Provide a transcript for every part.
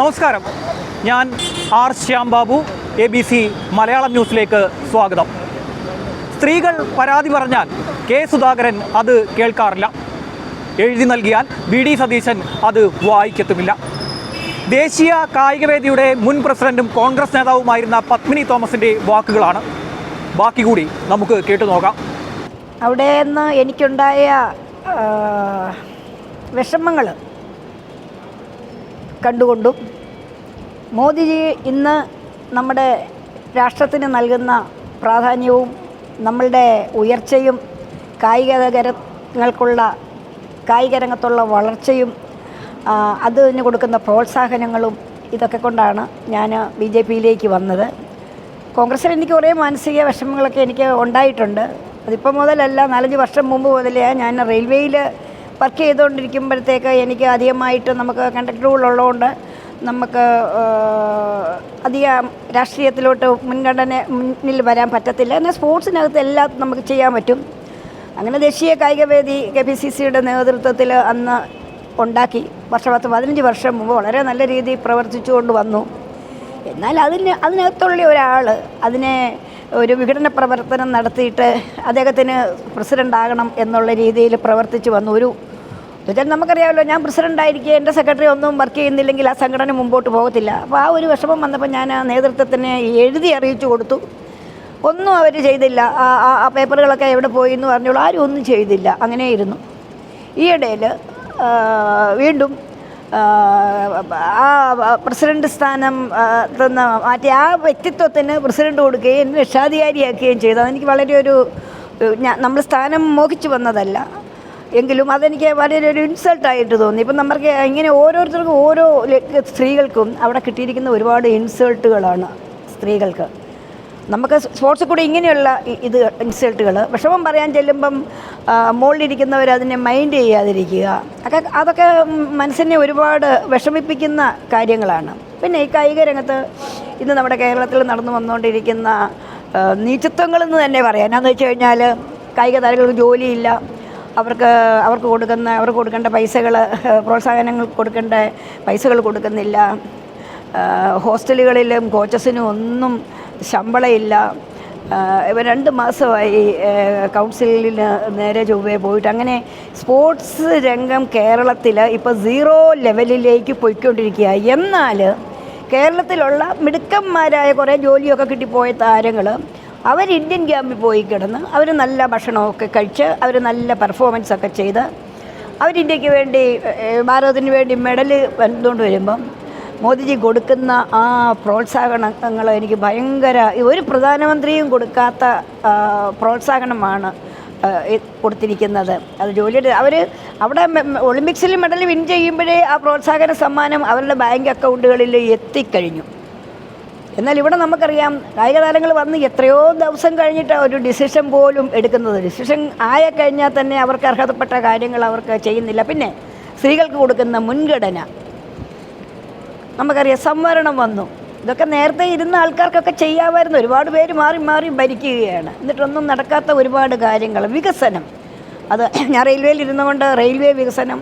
നമസ്കാരം. ഞാൻ R Shyam Babu A B C Malayalam ന്യൂസിലേക്ക് സ്വാഗതം. സ്ത്രീകൾ പരാതി പറഞ്ഞാൽ കെ സുധാകരൻ അത് കേൾക്കാറില്ല. എഴുതി നൽകിയാൽ വി ഡി സതീശൻ അത് വായിക്കത്തുമില്ല. ദേശീയ കായികവേദിയുടെ മുൻ പ്രസിഡന്റും കോൺഗ്രസ് നേതാവുമായിരുന്ന പത്മിനി തോമസിന്റെ വാക്കുകളാണ്. ബാക്കി കൂടി നമുക്ക് കേട്ടു നോക്കാം. അവിടെ നിന്ന് എനിക്കുണ്ടായ വിഷമങ്ങൾ കണ്ടുകൊണ്ടും മോദിജി ഇന്ന് നമ്മുടെ രാഷ്ട്രത്തിന് നൽകുന്ന പ്രാധാന്യവും നമ്മളുടെ ഉയർച്ചയും കായികകരങ്ങൾക്കുള്ള കായിക രംഗത്തുള്ള വളർച്ചയും അതിന് കൊടുക്കുന്ന പ്രോത്സാഹനങ്ങളും ഇതൊക്കെ കൊണ്ടാണ് ഞാൻ ബി ജെ പിയിലേക്ക് വന്നത്. കോൺഗ്രസ്സിൽ എനിക്ക് കുറേ മാനസിക വിഷമങ്ങളൊക്കെ എനിക്ക് ഉണ്ടായിട്ടുണ്ട്. അതിപ്പോൾ മുതലല്ല നാലഞ്ച് വർഷം മുമ്പ് മുതലേ ഞാൻ റെയിൽവേയിൽ വർക്ക് ചെയ്തുകൊണ്ടിരിക്കുമ്പോഴത്തേക്ക് എനിക്ക് അധികമായിട്ട് നമുക്ക് കണ്ടക്ടർ ഉള്ളതുകൊണ്ട് നമുക്ക് അധിക രാഷ്ട്രീയത്തിലോട്ട് മുൻഗണന മുന്നിൽ വരാൻ പറ്റത്തില്ല. എന്നാൽ സ്പോർട്സിനകത്ത് എല്ലാം നമുക്ക് ചെയ്യാൻ പറ്റും. അങ്ങനെ ദേശീയ കായികവേദി കെ പി സി സിയുടെ നേതൃത്വത്തിൽ അന്ന് ഉണ്ടാക്കി. വർഷം പത്ത് പതിനഞ്ച് വർഷം മുമ്പ് വളരെ നല്ല രീതിയിൽ പ്രവർത്തിച്ചുകൊണ്ട് വന്നു. എന്നാൽ അതിന് അതിനകത്തുള്ള ഒരാൾ അതിനെ ഒരു വിഘടന പ്രവർത്തനം നടത്തിയിട്ട് അദ്ദേഹത്തിന് പ്രസിഡന്റ് ആകണം എന്നുള്ള രീതിയിൽ പ്രവർത്തിച്ചു വന്നു. ഒരു എന്നുവെച്ചാൽ നമുക്കറിയാമല്ലോ ഞാൻ പ്രസിഡന്റ് ആയിരിക്കുക എന്റെ സെക്രട്ടറി ഒന്നും വർക്ക് ചെയ്യുന്നില്ലെങ്കിൽ ആ സംഘടന മുമ്പോട്ട് പോകത്തില്ല. അപ്പോൾ ആ ഒരു വിഷമം വന്നപ്പോൾ ഞാൻ ആ നേതൃത്വത്തിന് എഴുതി അറിയിച്ചു കൊടുത്തു. ഒന്നും അവർ ചെയ്തില്ല. ആ പേപ്പറുകളൊക്കെ എവിടെ പോയി എന്ന് പറഞ്ഞോളൂ. ആരും ഒന്നും ചെയ്തില്ല. അങ്ങനെ ഇരുന്നു. ഈയിടയിൽ വീണ്ടും ആ, പ്രസിഡന്റ് സ്ഥാനം തന്ന മാറ്റി ആ വ്യക്തിത്വത്തിന് പ്രസിഡന്റ് കൊടുക്കുകയും രക്ഷാധികാരിയാക്കുകയും ചെയ്തു. അതെനിക്ക് വളരെ ഒരു നമ്മൾ സ്ഥാനം മോഹിച്ചു വന്നതല്ല. എങ്കിലും അതെനിക്ക് വളരെ ഒരു ഇൻസൾട്ടായിട്ട് തോന്നി. ഇപ്പം നമുക്ക് ഇങ്ങനെ ഓരോരുത്തർക്കും ഓരോ സ്ത്രീകൾക്കും അവിടെ കിട്ടിയിരിക്കുന്ന ഒരുപാട് ഇൻസൾട്ടുകളാണ് സ്ത്രീകൾക്ക്. നമുക്ക് സ്പോർട്സിൽ കൂടി ഇങ്ങനെയുള്ള ഇത് ഇൻസൾട്ടുകൾ വിഷമം പറയാൻ ചെല്ലുമ്പം മുകളിലിരിക്കുന്നവർ അതിനെ മൈൻഡ് ചെയ്യാതിരിക്കുക. ഒക്കെ അതൊക്കെ മനസ്സിനെ ഒരുപാട് വിഷമിപ്പിക്കുന്ന കാര്യങ്ങളാണ്. പിന്നെ ഈ കായിക രംഗത്ത് ഇന്ന് നമ്മുടെ കേരളത്തിൽ നടന്നു വന്നുകൊണ്ടിരിക്കുന്ന നീചത്വങ്ങളെന്ന് തന്നെ പറയാം. എന്നാന്ന് വെച്ച് കഴിഞ്ഞാൽ കായിക താരങ്ങൾക്ക് ജോലിയില്ല. അവർക്ക് അവർക്ക് കൊടുക്കുന്ന അവർക്ക് കൊടുക്കേണ്ട പൈസകൾ പ്രോത്സാഹനങ്ങൾ കൊടുക്കേണ്ട പൈസകൾ കൊടുക്കുന്നില്ല. ഹോസ്റ്റലുകളിലും കോച്ചസിനും ഒന്നും ശമ്പളമില്ല. ഇവ രണ്ട് മാസമായി കൗൺസിലിന് നേരെ ചൊവ്വേ പോയിട്ട്. അങ്ങനെ സ്പോർട്സ് രംഗം കേരളത്തിൽ ഇപ്പോൾ സീറോ ലെവലിലേക്ക് പോയിക്കൊണ്ടിരിക്കുക എന്നാൽ കേരളത്തിലുള്ള മിടുക്കന്മാരായ കുറേ ജോലിയൊക്കെ കിട്ടിപ്പോയ താരങ്ങൾ അവർ ഇന്ത്യൻ ക്യാമ്പിൽ പോയി കിടന്ന് അവർ നല്ല ഭക്ഷണമൊക്കെ കഴിച്ച് അവർ നല്ല പെർഫോമൻസ് ഒക്കെ ചെയ്ത് അവർ ഇന്ത്യയ്ക്ക് വേണ്ടി ഭാരതത്തിന് വേണ്ടി മെഡൽ വന്നുകൊണ്ട് വരുമ്പം മോദിജി കൊടുക്കുന്ന ആ പ്രോത്സാഹനങ്ങൾ എനിക്ക് ഭയങ്കര ഒരു പ്രധാനമന്ത്രിയും കൊടുക്കാത്ത പ്രോത്സാഹനമാണ് കൊടുത്തിരിക്കുന്നത്. അത് ജോലിയുടെ അവർ അവിടെ ഒളിമ്പിക്സിൽ മെഡൽ വിൻ ചെയ്യുമ്പോഴേ ആ പ്രോത്സാഹന സമ്മാനം അവരുടെ ബാങ്ക് അക്കൗണ്ടുകളിൽ എത്തിക്കഴിഞ്ഞു. എന്നാൽ ഇവിടെ നമുക്കറിയാം കായിക താരങ്ങൾ വന്ന് എത്രയോ ദിവസം കഴിഞ്ഞിട്ട് ഒരു ഡിസിഷൻ പോലും എടുക്കുന്നത്. ഡിസിഷൻ ആയ കഴിഞ്ഞാൽ തന്നെ അവർക്ക് അർഹതപ്പെട്ട കാര്യങ്ങൾ അവർക്ക് ചെയ്യുന്നില്ല. പിന്നെ സ്ത്രീകൾക്ക് കൊടുക്കുന്ന മുൻഗണന. നമുക്കറിയാം സംവരണം വന്നു. ഇതൊക്കെ നേരത്തെ ഇരുന്ന ആൾക്കാർക്കൊക്കെ ചെയ്യാമായിരുന്നു. ഒരുപാട് പേര് മാറി മാറി ഭരിക്കുകയാണ്. എന്നിട്ടൊന്നും നടക്കാത്ത ഒരുപാട് കാര്യങ്ങൾ. വികസനം. അത് ഞാൻ റെയിൽവേയിൽ ഇരുന്നുകൊണ്ട് റെയിൽവേ വികസനം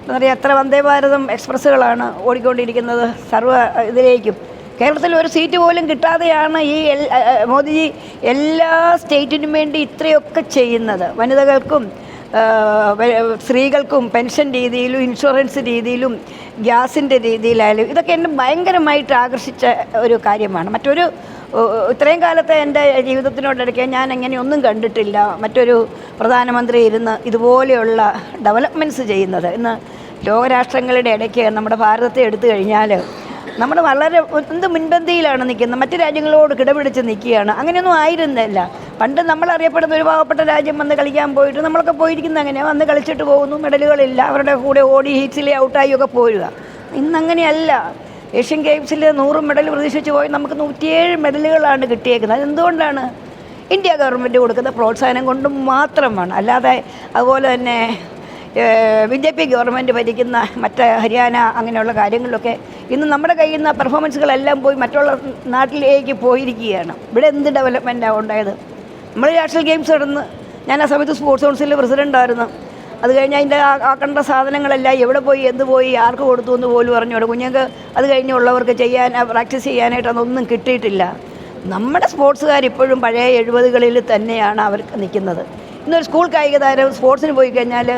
എന്താ പറയുക എത്ര വന്ദേ ഭാരതം എക്സ്പ്രസ്സുകളാണ് ഓടിക്കൊണ്ടിരിക്കുന്നത്. സർവ ഇതിലേക്കും. കേരളത്തിൽ ഒരു സീറ്റ് പോലും കിട്ടാതെയാണ് ഈ മോദിജി എല്ലാ സ്റ്റേറ്റിനും വേണ്ടി ഇത്രയൊക്കെ ചെയ്യുന്നത്. വനിതകൾക്കും സ്ത്രീകൾക്കും പെൻഷൻ രീതിയിലും ഇൻഷുറൻസ് രീതിയിലും ഗ്യാസിന്റെ രീതിയിലായാലും ഇതൊക്കെ എന്നെ ഭയങ്കരമായിട്ട് ആകർഷിച്ച ഒരു കാര്യമാണ്. മറ്റൊരു ഇത്രയും കാലത്തെ എന്റെ ജീവിതത്തിനോടൊക്കെ ഞാൻ എങ്ങനെയൊന്നും കണ്ടിട്ടില്ല. മറ്റൊരു പ്രധാനമന്ത്രി ഇരുന്ന് ഇതുപോലെയുള്ള ഡെവലപ്മെന്റ്സ് ചെയ്യുന്നത്. ഇന്ന് ലോകരാഷ്ട്രങ്ങളുടെ ഇടയ്ക്ക് നമ്മുടെ ഭാരതത്തെ എടുത്തു കഴിഞ്ഞാൽ നമ്മൾ വളരെ എന്ത് മുൻപന്തിയിലാണ് നിൽക്കുന്നത്? മറ്റു രാജ്യങ്ങളോട് കിടപിടിച്ച് നിൽക്കുകയാണ്. അങ്ങനെയൊന്നും ആയിരുന്നില്ല. പണ്ട് നമ്മൾ അറിയപ്പെടുന്ന ഒരു പാവപ്പെട്ട രാജ്യം വന്ന് കളിക്കാൻ പോയിട്ട് നമ്മളൊക്കെ പോയിരിക്കുന്ന അങ്ങനെ വന്ന് കളിച്ചിട്ട് പോകുന്നു മെഡലുകളില്ല അവരുടെ കൂടെ ഓടി ഹീറ്റ്സിലെ ഔട്ടായി ഒക്കെ പോരുക. ഇന്നങ്ങനെയല്ല ഏഷ്യൻ ഗെയിംസിൽ നൂറ് മെഡൽ പ്രതീക്ഷിച്ച് പോയി നമുക്ക് നൂറ്റിയേഴ് മെഡലുകളാണ് കിട്ടിയേക്കുന്നത്. അതെന്തുകൊണ്ടാണ്? ഇന്ത്യ ഗവൺമെന്റ് കൊടുക്കുന്ന പ്രോത്സാഹനം കൊണ്ട് മാത്രമാണ്. അല്ലാതെ അതുപോലെ തന്നെ ബി ജെ പി ഗവൺമെന്റ് ഭരിക്കുന്ന മറ്റ് ഹരിയാന അങ്ങനെയുള്ള കാര്യങ്ങളിലൊക്കെ ഇന്ന് നമ്മുടെ കയ്യിൽ നിന്ന് പെർഫോമൻസുകളെല്ലാം പോയി മറ്റുള്ള നാട്ടിലേക്ക് പോയിരിക്കുകയാണ്. ഇവിടെ എന്ത് ഡെവലപ്മെന്റാണ് ഉണ്ടായത്? നമ്മൾ നാഷണൽ ഗെയിംസ് നടന്ന് ഞാൻ ആ സമയത്ത് സ്പോർട്സ് കൗൺസിലിൽ പ്രസിഡന്റായിരുന്നു അത് കഴിഞ്ഞ് അതിന്റെ ആക്കേണ്ട സാധനങ്ങളെല്ലാം എവിടെ പോയി എന്ത് പോയി ആർക്ക് കൊടുത്തു എന്ന് പോലും അറിഞ്ഞൂടെ കുഞ്ഞുങ്ങൾക്ക് അത് കഴിഞ്ഞുള്ളവർക്ക് ചെയ്യാൻ പ്രാക്ടീസ് ചെയ്യാനായിട്ട് അതൊന്നും കിട്ടിയിട്ടില്ല. നമ്മുടെ സ്പോർട്സുകാർ ഇപ്പോഴും പഴയ എഴുപതുകളിൽ തന്നെയാണ് അവർക്ക് നിൽക്കുന്നത്. ഇന്നൊരു സ്കൂൾ കായിക താരം സ്പോർട്സിന് പോയി കഴിഞ്ഞാൽ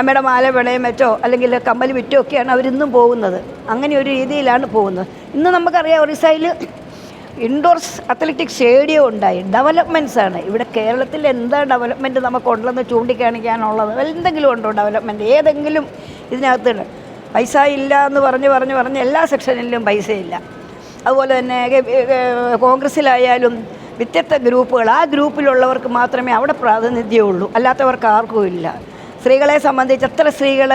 അമ്മയുടെ മാല പിണയം വെച്ചോ അല്ലെങ്കിൽ കമ്മൽ വിറ്റോ ഒക്കെയാണ് അവരിന്നും പോകുന്നത്. അങ്ങനെ ഒരു രീതിയിലാണ് പോകുന്നത്. ഇന്ന് നമുക്കറിയാം ഒറീസയിൽ ഇൻഡോർസ് അത്ലറ്റിക് സ്റ്റേഡിയം ഉണ്ടായി. ഡെവലപ്മെന്റ്സ് ആണ്. ഇവിടെ കേരളത്തിൽ എന്താ ഡെവലപ്മെന്റ് നമുക്കുണ്ടെന്ന് ചൂണ്ടിക്കാണിക്കാനുള്ളത്? എന്തെങ്കിലും ഉണ്ടോ ഡെവലപ്മെന്റ് ഏതെങ്കിലും ഇതിനകത്തുണ്ട് പൈസ ഇല്ല എന്ന് പറഞ്ഞ് പറഞ്ഞ് പറഞ്ഞ് എല്ലാ സെക്ഷനിലും പൈസയില്ല. അതുപോലെ തന്നെ കോൺഗ്രസ്സിലായാലും വ്യത്യസ്ത ഗ്രൂപ്പുകൾ. ആ ഗ്രൂപ്പിലുള്ളവർക്ക് മാത്രമേ അവിടെ പ്രാതിനിധ്യമുള്ളൂ. അല്ലാത്തവർക്ക് ആർക്കും ഇല്ല. സ്ത്രീകളെ സംബന്ധിച്ച് എത്ര സ്ത്രീകൾ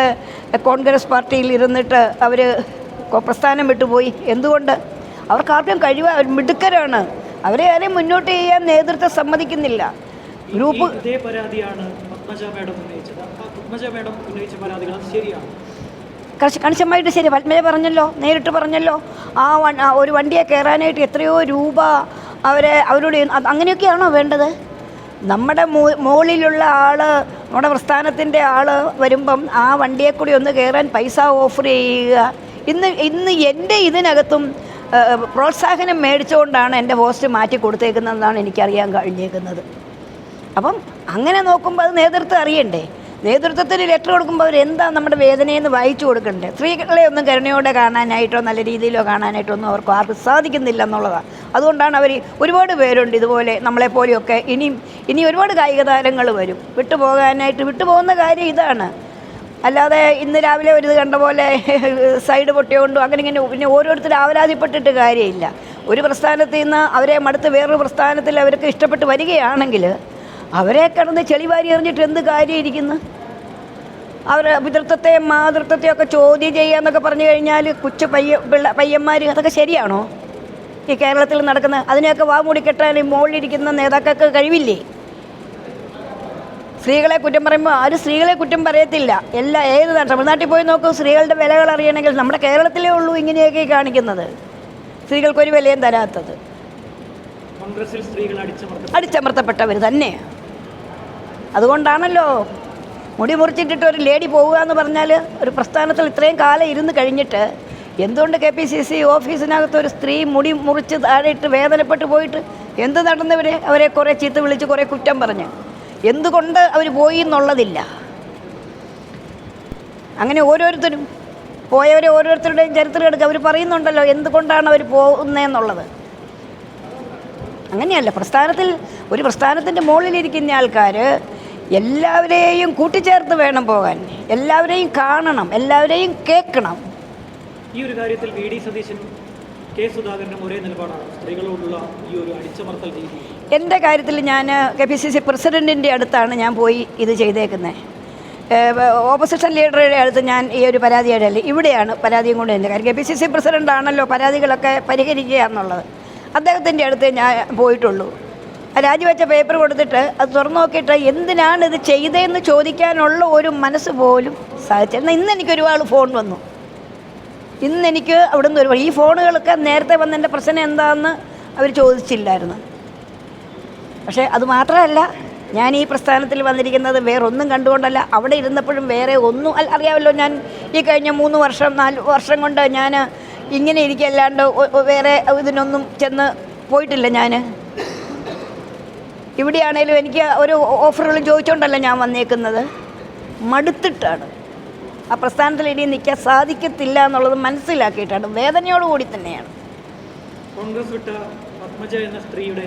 കോൺഗ്രസ് പാർട്ടിയിൽ ഇരുന്നിട്ട് അവർ പ്രസ്ഥാനം വിട്ടുപോയി? എന്തുകൊണ്ട്? അവർക്ക് ആർക്കും കഴിവ് അവർ മിടുക്കരാണ്. അവരെ ആരെയും മുന്നോട്ട് ചെയ്യാൻ നേതൃത്വം സമ്മതിക്കുന്നില്ല. ഗ്രൂപ്പ് ഇതേ പരാതിയാണ് പത്മജ മേഡം ഉന്നയിച്ചത്. പത്മജ മേഡം ഉന്നയിച്ച പരാതികൾ ശരിയാണ്? കണിശമായിട്ട് ശരി. പത്മജ പറഞ്ഞല്ലോ നേരിട്ട് പറഞ്ഞല്ലോ. ആ ഒരു വണ്ടിയെ കയറാനായിട്ട് എത്രയോ രൂപ അവരെ അവരോട് അങ്ങനെയൊക്കെയാണോ വേണ്ടത്? നമ്മുടെ മുകളിലുള്ള ആൾ നമ്മുടെ പ്രസ്ഥാനത്തിന്റെ ആൾ വരുമ്പം ആ വണ്ടിയെ കൂടി ഒന്ന് കയറാൻ പൈസ ഓഫർ ചെയ്യുക. ഇന്ന് ഇന്ന് എന്റെ ഇതിനകത്തും പ്രോത്സാഹനം മേടിച്ചുകൊണ്ടാണ് എന്റെ പോസ്റ്റ് മാറ്റി കൊടുത്തേക്കുന്നതെന്നാണ് എനിക്കറിയാൻ കഴിഞ്ഞേക്കുന്നത്. അപ്പം അങ്ങനെ നോക്കുമ്പോൾ അത് നേതൃത്വം അറിയണ്ടേ? നേതൃത്വത്തിന് ലെറ്റർ കൊടുക്കുമ്പോൾ അവർ എന്താ നമ്മുടെ വേദനയെന്ന് വായിച്ചു കൊടുക്കണ്ടേ? സ്ത്രീകളെ ഒന്നും കരുണയോടെ കാണാനായിട്ടോ നല്ല രീതിയിലോ കാണാനായിട്ടോ ഒന്നും അവർക്ക് ആർക്കും സാധിക്കുന്നില്ല എന്നുള്ളതാണ് അതുകൊണ്ടാണ് അവർ ഒരുപാട് പേരുണ്ട് ഇതുപോലെ നമ്മളെപ്പോലെയൊക്കെ ഇനിയും ഇനി ഒരുപാട് കായിക താരങ്ങൾ വരും. വിട്ടുപോകാനായിട്ട് വിട്ടുപോകുന്ന കാര്യം ഇതാണ്. അല്ലാതെ ഇന്ന് രാവിലെ ഒരു കണ്ട പോലെ സൈഡ് പൊട്ടിയോണ്ടും അങ്ങനെ ഇങ്ങനെ പിന്നെ ഓരോരുത്തർ ആവലാതിപ്പെട്ടിട്ട് കാര്യമില്ല. ഒരു പ്രസ്ഥാനത്തിൽ നിന്ന് അവരെ മടുത്ത് വേറൊരു പ്രസ്ഥാനത്തിൽ അവർക്ക് ഇഷ്ടപ്പെട്ട് വരികയാണെങ്കിൽ അവരെ കിടന്ന് ചെളിവാരി എറിഞ്ഞിട്ട് എന്ത് കാര്യം ഇരിക്കുന്നു അവരെ പിതൃത്വത്തെയും മാതൃത്വത്തെയും ഒക്കെ ചോദ്യം ചെയ്യാന്നൊക്കെ പറഞ്ഞു കഴിഞ്ഞാൽ കൊച്ചു പയ്യ പിള്ള പയ്യന്മാർ അതൊക്കെ ശരിയാണോ? ഈ കേരളത്തിൽ നടക്കുന്ന അതിനെയൊക്കെ വാ മൂടിക്കെട്ടാൻ ഈ മുകളിലിരിക്കുന്ന നേതാക്കൾക്ക് കഴിവില്ലേ? സ്ത്രീകളെ കുറ്റം പറയുമ്പോൾ ആരും സ്ത്രീകളെ കുറ്റം പറയത്തില്ല. എല്ലാ ഏത് നാട്ടിൽ തമിഴ്നാട്ടിൽ പോയി നോക്കൂ സ്ത്രീകളുടെ വിലകൾ അറിയണമെങ്കിൽ നമ്മുടെ കേരളത്തിലേ ഉള്ളൂ ഇങ്ങനെയൊക്കെ കാണിക്കുന്നത്. സ്ത്രീകൾക്കൊരു വിലയും തരാത്തത്. കോൺഗ്രസിൽ സ്ത്രീകൾ അടിച്ചമർത്തി അടിച്ചമർത്തപ്പെട്ടവർ തന്നെ. അതുകൊണ്ടാണല്ലോ മുടി മുറിച്ചിട്ടിട്ട് ഒരു ലേഡി പോവുക എന്ന് പറഞ്ഞാൽ ഒരു പ്രസ്ഥാനത്തിൽ ഇത്രയും കാലം ഇരുന്ന് കഴിഞ്ഞിട്ട് എന്തുകൊണ്ട് കെ പി സി സി ഓഫീസിനകത്ത് ഒരു സ്ത്രീ മുടി മുറിച്ച് താഴെയിട്ട് വേദനപ്പെട്ട് പോയിട്ട് എന്ത് നടന്നവരെ അവരെ കുറേ ചീത്ത വിളിച്ച് കുറേ കുറ്റം പറഞ്ഞ്. എന്തുകൊണ്ട് അവർ പോയി എന്നുള്ളതില്ല. അങ്ങനെ ഓരോരുത്തരും പോയവരെ ഓരോരുത്തരുടെയും ചരിത്രം എടുക്കുക. അവർ പറയുന്നുണ്ടല്ലോ എന്തുകൊണ്ടാണ് അവർ പോകുന്നതെന്നുള്ളത് അങ്ങനെയല്ല പ്രസ്ഥാനത്തിൽ ഒരു പ്രസ്ഥാനത്തിന്റെ മുകളിലിരിക്കുന്ന ആൾക്കാർ എല്ലാവരെയും കൂട്ടിച്ചേർത്ത് വേണം പോകാൻ. എല്ലാവരെയും കാണണം എല്ലാവരെയും കേൾക്കണം. ഈ ഒരു കാര്യത്തിൽ വി ഡി സതീശൻ കെ സുധാകരനും ഒരേ നിലപാടാണ്. സ്ത്രീകളോടുള്ള ഈ ഒരു അടിച്ചമർത്തൽ രീതി. എന്റെ കാര്യത്തിൽ ഞാൻ കെ പി സി സി പ്രസിഡന്റിന്റെ അടുത്താണ് ഞാൻ പോയി ഇത് ചെയ്തേക്കുന്നത് ഓപ്പോസിഷൻ ലീഡറുടെ അടുത്ത് ഞാൻ ഈ ഒരു പരാതി പരാതിയുടെ ഇവിടെയാണ് പരാതിയും കൊണ്ട് എന്റെ കാര്യം. K P C C president ആണല്ലോ പരാതികളൊക്കെ പരിഹരിക്കുക എന്നുള്ളത്. അദ്ദേഹത്തിന്റെ അടുത്ത് ഞാൻ പോയിട്ടുള്ളൂ. രാജിവെച്ച പേപ്പർ കൊടുത്തിട്ട് അത് തുറന്നു നോക്കിയിട്ട് എന്തിനാണ് ഇത് ചെയ്തതെന്ന് ചോദിക്കാനുള്ള ഒരു മനസ്സ് പോലും സാധിച്ചു ഇന്ന് എനിക്ക് ഒരുപാട് ഫോൺ വന്നു. ഇന്ന് എനിക്ക് അവിടെ നിന്ന് ഒരു ഈ ഫോണുകളൊക്കെ നേരത്തെ വന്നതിന്റെ പ്രശ്നം എന്താണെന്ന് അവർ ചോദിച്ചില്ലായിരുന്നു. പക്ഷേ അത് മാത്രമല്ല ഞാൻ ഈ പ്രസ്ഥാനത്തിൽ വന്നിരിക്കുന്നത് വേറൊന്നും കണ്ടുകൊണ്ടല്ല. അവിടെ ഇരുന്നപ്പോഴും വേറെ ഒന്നും അറിയാമല്ലോ ഞാൻ. ഈ കഴിഞ്ഞ മൂന്ന് വർഷം നാല് വർഷം കൊണ്ട് ഞാൻ ഇങ്ങനെ ഇരിക്കല്ലാണ്ട് വേറെ ഇതിനൊന്നും ചെന്ന് പോയിട്ടില്ല ഞാൻ. ഇവിടെയാണേലും എനിക്ക് ഒരു ഓഫറുകളും ചോദിച്ചുകൊണ്ടല്ല ഞാൻ വന്നേക്കുന്നത്. മടുത്തിട്ടാണ്. ആ പ്രസ്ഥാനത്തിൽ ഇനി നിൽക്കാൻ സാധിക്കത്തില്ല എന്നുള്ളത് മനസ്സിലാക്കിയിട്ടാണ്. വേദനയോടുകൂടി തന്നെയാണ്. കോൺഗ്രസ് വിട്ട പത്മജ എന്ന സ്ത്രീയുടെ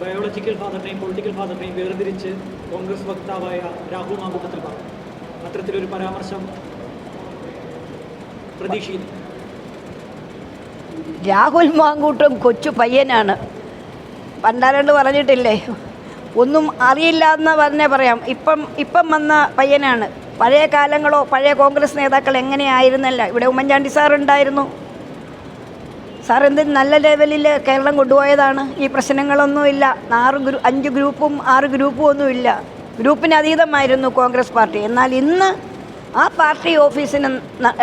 ബയോളജിക്കൽ ഫാദറിനെയും പൊളിറ്റിക്കൽ ഫാദറിനെയും വേർതിരിച്ച് കോൺഗ്രസ് വക്താവായ രാഹുൽ മാങ്കൂട്ടത്തിൽ പറഞ്ഞു. അത്തരത്തിലൊരു പരാമർശം പ്രതീക്ഷിക്കുന്നു. രാഹുൽ മാങ്കൂട്ടും കൊച്ചു പയ്യനാണ്. പണ്ടാരണ്ട് പറഞ്ഞിട്ടില്ലേ? ഒന്നും അറിയില്ല എന്ന് പറഞ്ഞേ പറയാം. ഇപ്പം ഇപ്പം വന്ന പയ്യനാണ്. പഴയ കാലങ്ങളോ പഴയ കോൺഗ്രസ് നേതാക്കൾ എങ്ങനെയായിരുന്നല്ല? ഇവിടെ ഉമ്മൻചാണ്ടി സാർ ഉണ്ടായിരുന്നു. സാർ എന്ത് നല്ല ലെവലിൽ കേരളം കൊണ്ടുപോയതാണ്. ഈ പ്രശ്നങ്ങളൊന്നുമില്ല. ആറ് ഗ്രൂ അഞ്ച് ഗ്രൂപ്പും ആറ് ഗ്രൂപ്പും ഒന്നുമില്ല. ഗ്രൂപ്പിന് അതീതമായിരുന്നു കോൺഗ്രസ് പാർട്ടി. എന്നാൽ ഇന്ന് ആ പാർട്ടി ഓഫീസിന്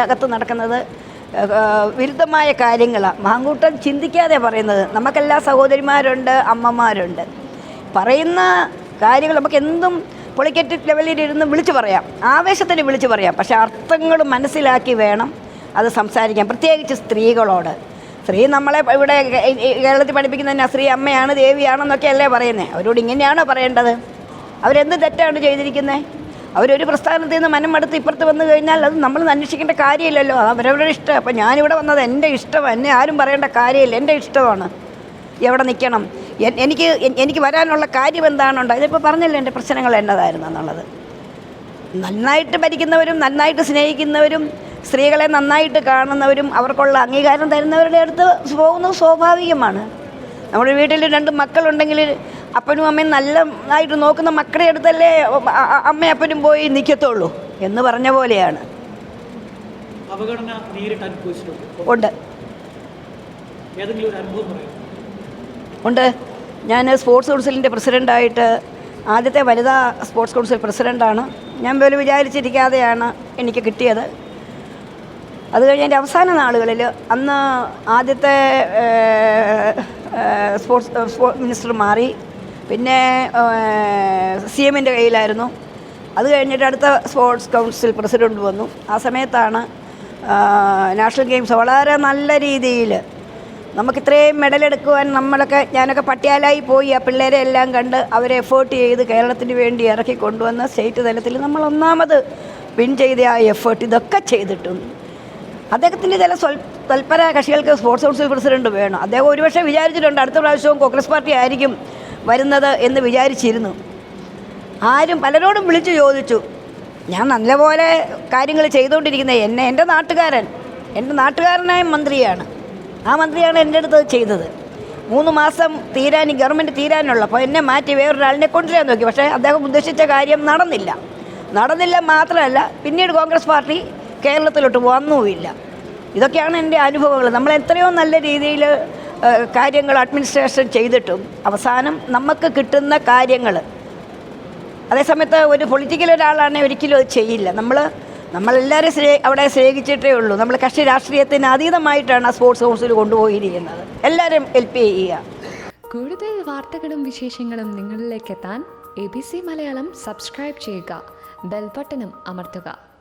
അകത്ത് നടക്കുന്നത് വിരുദ്ധമായ കാര്യങ്ങളാണ്. മാങ്കൂട്ടം ചിന്തിക്കാതെ പറയുന്നത്. നമുക്കെല്ലാ സഹോദരിമാരുണ്ട് അമ്മമാരുണ്ട്. പറയുന്ന കാര്യങ്ങൾ നമുക്ക് എന്തും പൊളിക്കറ്റിക് ലെവലിൽ ഇരുന്ന് വിളിച്ചു പറയാം. ആവേശത്തിന് വിളിച്ചു പറയാം. പക്ഷേ അർത്ഥങ്ങൾ മനസ്സിലാക്കി വേണം അത് സംസാരിക്കാൻ. പ്രത്യേകിച്ച് സ്ത്രീകളോട്. സ്ത്രീ നമ്മളെ ഇവിടെ കേരളത്തിൽ പഠിപ്പിക്കുന്ന സ്ത്രീ അമ്മയാണ് ദേവിയാണെന്നൊക്കെ അല്ലേ പറയുന്നത് അവരോട് ഇങ്ങനെയാണോ പറയേണ്ടത്? അവരെന്ത് തെറ്റാണ് ചെയ്തിരിക്കുന്നത് അവരൊരു പ്രസ്ഥാനത്തിൽ നിന്ന് മനമെടുത്ത് ഇപ്പുറത്ത് വന്നു കഴിഞ്ഞാൽ അത് നമ്മൾ അന്വേഷിക്കേണ്ട കാര്യമില്ലല്ലോ. അത് അവരവരുടെ ഇഷ്ടം. അപ്പം ഞാനിവിടെ വന്നത് എന്റെ ഇഷ്ടം. എന്നെ ആരും പറയേണ്ട കാര്യമില്ല. എന്റെ ഇഷ്ടമാണ്. എവിടെ നിൽക്കണം. എനിക്ക് എനിക്ക് വരാനുള്ള കാര്യം എന്താണുണ്ടോ ഇതിപ്പോൾ പറഞ്ഞല്ലോ എന്റെ പ്രശ്നങ്ങൾ എന്നതായിരുന്നു എന്നുള്ളത്. നന്നായിട്ട് ഭരിക്കുന്നവരും നന്നായിട്ട് സ്നേഹിക്കുന്നവരും സ്ത്രീകളെ നന്നായിട്ട് കാണുന്നവരും അവർക്കുള്ള അംഗീകാരം തരുന്നവരുടെ അടുത്ത് പോകുന്നത് സ്വാഭാവികമാണ്. നമ്മുടെ വീട്ടിൽ രണ്ട് മക്കളുണ്ടെങ്കിൽ അപ്പനും അമ്മയും നല്ലതായിട്ട് നോക്കുന്ന മക്കളുടെ അടുത്തല്ലേ അമ്മയും അപ്പനും പോയി നിൽക്കത്തുള്ളൂ എന്ന് പറഞ്ഞ പോലെയാണ്. ഉണ്ട്. ഏതെങ്കിലും ഒരു അനുഭവം പറയാം ഉണ്ട്. ഞാൻ സ്പോർട്സ് കൗൺസിലിന്റെ പ്രസിഡന്റായിട്ട് ആദ്യത്തെ വനിതാ സ്പോർട്സ് കൗൺസിൽ പ്രസിഡന്റാണ്. ഞാൻ പോലും വിചാരിച്ചിരിക്കാതെയാണ് എനിക്ക് കിട്ടിയത്. അത് കഴിഞ്ഞ് എന്റെ അവസാന നാളുകളിൽ അന്ന് ആദ്യത്തെ സ്പോർട്സ് സ്പോർട്സ് മിനിസ്റ്റർ മാറി. പിന്നെ സി എമ്മിന്റെ കയ്യിലായിരുന്നു. അത് കഴിഞ്ഞിട്ട് അടുത്ത സ്പോർട്സ് കൗൺസിൽ പ്രസിഡന്റ് വന്നു. ആ സമയത്താണ് നാഷണൽ ഗെയിംസ് വളരെ നല്ല രീതിയിൽ നമുക്കിത്രയും മെഡലെടുക്കുവാൻ നമ്മളൊക്കെ ഞാനൊക്കെ പട്ടിയാലായി പോയി. ആ പിള്ളേരെ എല്ലാം കണ്ട് അവരെ എഫേർട്ട് ചെയ്ത് കേരളത്തിന് വേണ്ടി ഇറക്കി കൊണ്ടുവന്ന സ്റ്റേറ്റ് തലത്തിൽ നമ്മൾ ഒന്നാമത് വിൻ ചെയ്ത ആ എഫേർട്ട് ഇതൊക്കെ ചെയ്തിട്ടും. അദ്ദേഹത്തിന്റെ ചില സ്വൽ തൽപര കക്ഷികൾക്ക് സ്പോർട്സ് കൗൺസിൽ പ്രസിഡന്റ് വേണം. അദ്ദേഹം ഒരുപക്ഷെ വിചാരിച്ചിട്ടുണ്ട് അടുത്ത പ്രാവശ്യവും കോൺഗ്രസ് പാർട്ടി ആയിരിക്കും വരുന്നത് എന്ന് വിചാരിച്ചിരുന്നു. ആരും പലരോടും വിളിച്ചു ചോദിച്ചു. ഞാൻ നല്ലപോലെ കാര്യങ്ങൾ ചെയ്തുകൊണ്ടിരിക്കുന്നത് എന്നെ എന്റെ നാട്ടുകാരൻ എന്റെ നാട്ടുകാരനായ മന്ത്രിയാണ്. ആ മന്ത്രിയാണ് എന്റെ അടുത്ത് ചെയ്തത്. മൂന്ന് മാസം തീരാൻ ഗവൺമെന്റ് തീരാനുള്ള അപ്പോൾ എന്നെ മാറ്റി വേറൊരാളിനെ കൊണ്ടുവരാൻ നോക്കി. പക്ഷേ അദ്ദേഹം ഉദ്ദേശിച്ച കാര്യം നടന്നില്ല. നടന്നില്ല മാത്രമല്ല പിന്നീട് കോൺഗ്രസ് പാർട്ടി കേരളത്തിലോട്ട് വന്നുമില്ല. ഇതൊക്കെയാണ് എന്റെ അനുഭവങ്ങൾ. നമ്മൾ എത്രയോ നല്ല രീതിയിൽ കാര്യങ്ങൾ അഡ്മിനിസ്ട്രേഷൻ ചെയ്തിട്ടും അവസാനം നമുക്ക് കിട്ടുന്ന കാര്യങ്ങൾ. അതേസമയത്ത് ഒരു പൊളിറ്റിക്കൽ ഒരാളാണെങ്കിൽ ഒരിക്കലും അത് ചെയ്യില്ല. നമ്മൾ നമ്മളെല്ലാവരും സ്നേ അവിടെ സ്നേഹിച്ചിട്ടേ ഉള്ളൂ. നമ്മൾ കക്ഷി രാഷ്ട്രീയത്തിന് അതീതമായിട്ടാണ് ആ സ്പോർട്സ് കൗൺസിൽ കൊണ്ടുപോയിരിക്കുന്നത്. എല്ലാവരും ഹെൽപ്പ് ചെയ്യുക. കൂടുതൽ വാർത്തകളും വിശേഷങ്ങളും നിങ്ങളിലേക്ക് എത്താൻ A B C Malayalam subscribe ചെയ്യുക. ബെൽബട്ടനും അമർത്തുക.